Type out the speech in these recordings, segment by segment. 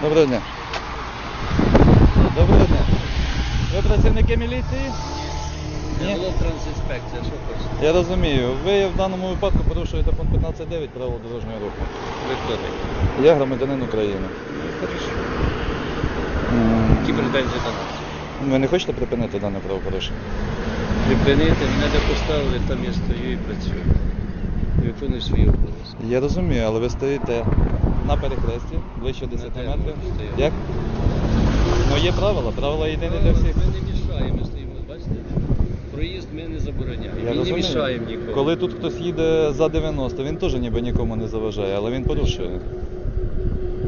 Доброго дня. Доброго дня. Ви працівники міліції? Ні. Було трансінспекція, що хочете? Я розумію. Ви в даному випадку порушуєте пункт 15.9 правил дорожнього руху. Ви хто такий? Я громадянин України. Хорошо. М, Які претензії до нас? Ви не хочете припинити дане правопорушення? Припинити, мене де поставили, там я стою і працюю. Виконую свої обов'язки. Я розумію, але ви стоїте на перехресті ближче 10 метрів. Як? Ну є правила, правила єдині для всіх. Ми не мішаємо, стоїмо, бачите? Проїзд ми не забороняємо. Я Ми не розумію. мішаємо нікому. Коли тут хтось їде за 90, він теж ніби нікому не заважає, але він порушує.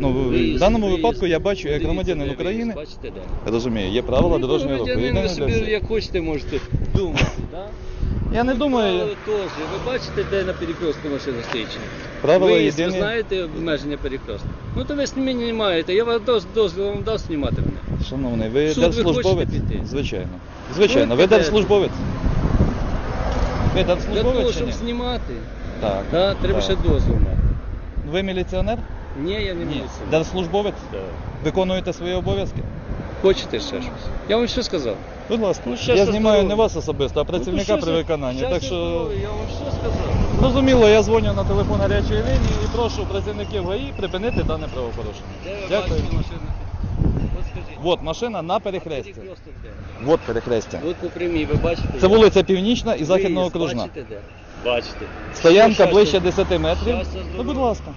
Ну, в- в Виїзд, даному виїзд. випадку я бачу, як Дивіться, громадянин де України, виїзд, Бачите, де? я розумію, є правила Ну, дорожнього руху. громадянин, єдині для собі всіх. як хочете можете думати, так? Я не думаю, теж. Ви бачите, де на перекрестку машина стоїть? правила Виїзд, ви єдині. знаєте обмеження перекрестку? Ну то ви знімі не. Я вам дозвіл вам дав знімати мене. Шановний, ви Суд держслужбовець? піти? Звичайно. Звичайно, Ну, ви держслужбовець? Ви Для того, держслужбовець щоб знімати, Так. да, треба так. ще дозвіл мати. Ви міліціонер? Ні, я не міліція. Держслужбовець? Да. Виконуєте свої обов'язки? Хочете ще щось? Я вам що сказав? Будь ласка. Ну, я щастя, знімаю не вас особисто, а працівника Ну, при виконанні. Так що Я вам що сказав? Зрозуміло, я дзвоню на телефон гарячої лінії і прошу працівників ГАІ припинити дане правопорушення. Де ви Дякую. бачите машину? От скажіть. Машина на перехресті. Перекресток де? От перехрестя. От по прямій, ви бачите? Це вулиця Північна і Західного Виїзд, окружна. Бачите де? Бачите. Стоянка Щастя- ближче 10 метрів. щастя, Ну, будь ласка.